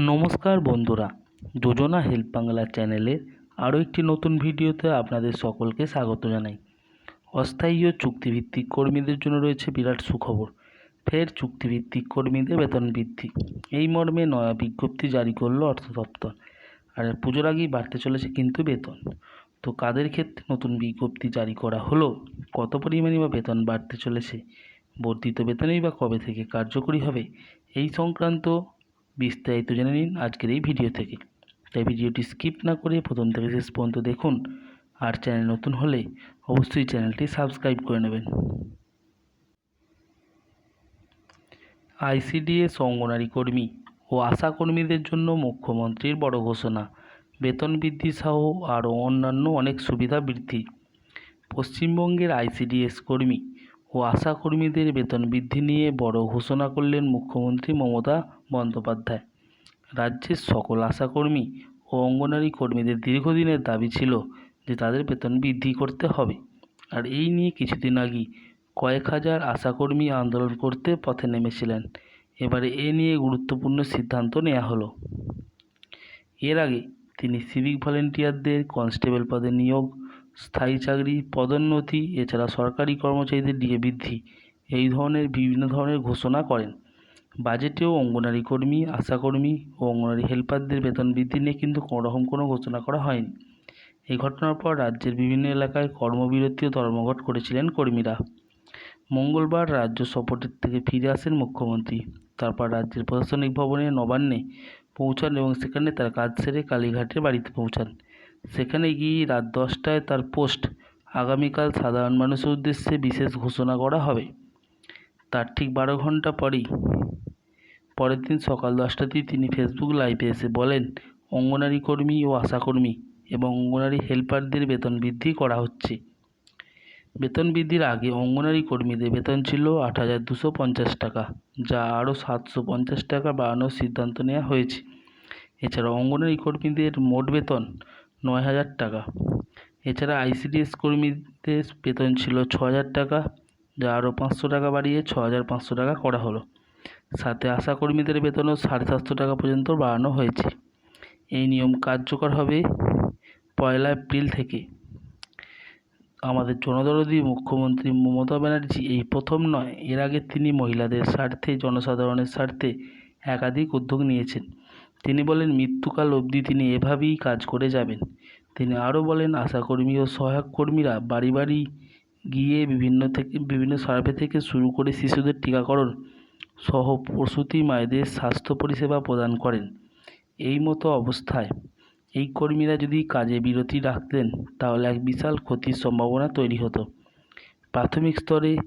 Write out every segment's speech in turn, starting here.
নমস্কার বন্ধুরা যোজনা হেল্প বাংলা চ্যানেলের আরও একটি নতুন ভিডিওতে আপনাদের সকলকে স্বাগত জানাই। অস্থায়ী ও চুক্তিভিত্তিক কর্মীদের জন্য রয়েছে বিরাট সুখবর। ফের চুক্তিভিত্তিক কর্মীদের বেতন বৃদ্ধি। এই মর্মে নয়া বিজ্ঞপ্তি জারি করল অর্থ দপ্তর। আর পুজোর আগেই বাড়তে চলেছে কিন্তু বেতন। তো কাদের ক্ষেত্রে নতুন বিজ্ঞপ্তি জারি করা হলো? কত পরিমাণে বা বেতন বাড়তে চলেছে? বর্ধিত বেতনই বা কবে থেকে কার্যকরী হবে? এই সংক্রান্ত বিস্তারিত জেনে নিন আজকের এই ভিডিও থেকে। তাই ভিডিওটি স্কিপ না করে প্রথম থেকে শেষ পর্যন্ত দেখুন। আর চ্যানেল নতুন হলে অবশ্যই চ্যানেলটি সাবস্ক্রাইব করে নেবেন। আইসিডিএস অঙ্গনারী কর্মী ও আশা কর্মীদের জন্য মুখ্যমন্ত্রীর বড় ঘোষণা। বেতন বৃদ্ধি সহ আরও অন্যান্য অনেক সুবিধা বৃদ্ধি। পশ্চিমবঙ্গের আইসিডিএস কর্মী ও আশা কর্মীদের বেতন বৃদ্ধি নিয়ে বড় ঘোষণা করলেন মুখ্যমন্ত্রী মমতা বন্দ্যোপাধ্যায়। রাজ্যের সকল আশাকর্মী ও অঙ্গনারী কর্মীদের দীর্ঘদিনের দাবি ছিল যে তাদের বেতন বৃদ্ধি করতে হবে। আর এই নিয়ে কিছুদিন আগেই কয়েক হাজার আশাকর্মী আন্দোলন করতে পথে নেমেছিলেন। এবারে এ নিয়ে গুরুত্বপূর্ণ সিদ্ধান্ত নেওয়া হলো। এর আগে তিনি সিভিক ভলেন্টিয়ারদের কনস্টেবল পদে নিয়োগ স্থায়ী চাকরি, পদোন্নতি, এছাড়া সরকারি কর্মচারীদের ডিএ বৃদ্ধি, এই ধরনের বিভিন্ন ধরনের ঘোষণা করেন। বাজেটেও অঙ্গনারী কর্মী আশাকর্মী ও অঙ্গনারী হেল্পারদের বেতন বৃদ্ধি নিয়ে কিন্তু কোনো রকম কোনো ঘোষণা করা হয়নি। এই ঘটনার পর রাজ্যের বিভিন্ন এলাকায় কর্মবিরতি ও ধর্মঘট করেছিলেন কর্মীরা। মঙ্গলবার রাজ্য সফরের থেকে ফিরে আসেন মুখ্যমন্ত্রী। তারপর রাজ্যের প্রশাসনিক ভবনে নবান্নে পৌঁছান এবং সেখানে তার কাজ সেরে কালীঘাটের বাড়িতে পৌঁছান। সেখানে গিয়ে রাত দশটায় তার পোস্ট আগামীকাল সাধারণ মানুষের উদ্দেশ্যে বিশেষ ঘোষণা করা হবে। তার ঠিক বারো ঘণ্টা পরেই, পরের দিন সকাল দশটাতেই তিনি ফেসবুক লাইভে এসে বলেন, অঙ্গনারী কর্মী ও আশাকর্মী এবং অঙ্গনারী হেল্পারদের বেতন বৃদ্ধি করা হচ্ছে। বেতন বৃদ্ধির আগে অঙ্গনারী কর্মীদের বেতন ছিল আট হাজার দুশো পঞ্চাশ টাকা, যা আরও সাতশো পঞ্চাশ টাকা বাড়ানোর সিদ্ধান্ত নেওয়া হয়েছে। এছাড়া অঙ্গনারী কর্মীদের মোট বেতন নয় হাজার টাকা। এছাড়া আইসিডিএস কর্মীদের বেতন ছিল ছ হাজার টাকা, যা আরও পাঁচশো টাকা বাড়িয়ে ছ হাজার পাঁচশো টাকা করা হলো। সাথে আশা কর্মীদের বেতনও সাড়ে সাতশো টাকা পর্যন্ত বাড়ানো হয়েছে। এই নিয়ম কার্যকর হবে পয়লা এপ্রিল থেকে। আমাদের জনদরদি মুখ্যমন্ত্রী মমতা ব্যানার্জি এই প্রথম নয়, এর আগে তিনি মহিলাদের স্বার্থে, জনসাধারণের স্বার্থে একাধিক উদ্যোগ নিয়েছেন। তিনি বলেন, মৃত্যুকাল অবধি তিনি এভাবেই কাজ করে যাবেন। তিনি আরও বলেন, আশাকর্মী ও সহায়ক কর্মীরা বাড়ি বাড়ি গিয়ে বিভিন্ন থেকে, বিভিন্ন সার্ভে থেকে শুরু করে শিশুদের টিকাকরণ সহ প্রসূতি মায়েদের স্বাস্থ্য পরিষেবা প্রদান করেন। এই মতো অবস্থায় এই কর্মীরা যদি কাজে বিরতি রাখতেন, তাহলে এক বিশাল ক্ষতির সম্ভাবনা তৈরি হতো। প্রাথমিক স্তরে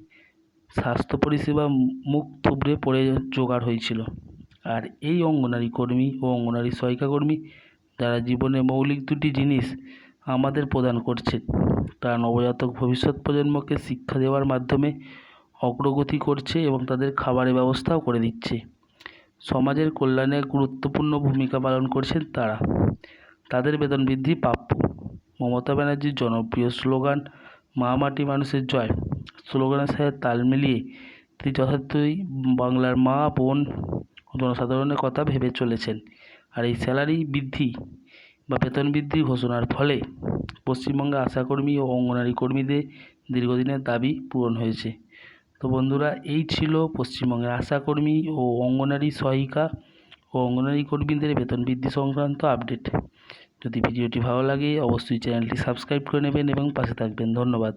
স্বাস্থ্য পরিষেবা মুখ থুবড়ে পড়ে জোগাড় হয়েছিল। আর এই অঙ্গনারী কর্মী ও অঙ্গনারী সহায়িকা কর্মী যারা জীবনে মৌলিক দুটি জিনিস আমাদের প্রদান করছে। তারা নবজাতক ভবিষ্যৎ প্রজন্মকে শিক্ষা দেওয়ার মাধ্যমে অগ্রগতি করছে এবং তাদের খাবারের ব্যবস্থাও করে দিচ্ছে। সমাজের কল্যাণে গুরুত্বপূর্ণ ভূমিকা পালন করছেন তারা। তাদের বেতন বৃদ্ধি প্রাপ্য। মমতা ব্যানার্জির জনপ্রিয় স্লোগান, মা মাটি মানুষের জয় স্লোগানের সাথে তাল মিলিয়ে তিনি যথার্থই বাংলার মা, বোন জনসাধারণের কথা ভেবে চলেছেন। আর এই স্যালারি বৃদ্ধি বা বেতন বৃদ্ধি ঘোষণার ফলে পশ্চিমবঙ্গে আশাকর্মী ও অঙ্গনারী কর্মীদের দীর্ঘদিনের দাবি পূরণ হয়েছে। তো বন্ধুরা, এই ছিল পশ্চিমবঙ্গের আশাকর্মী ও অঙ্গনারী সহায়িকা ও অঙ্গনারী কর্মীদের বেতন বৃদ্ধি সংক্রান্ত আপডেট। যদি ভিডিওটি ভালো লাগে, অবশ্যই চ্যানেলটি সাবস্ক্রাইব করে নেবেন এবং পাশে থাকবেন। ধন্যবাদ।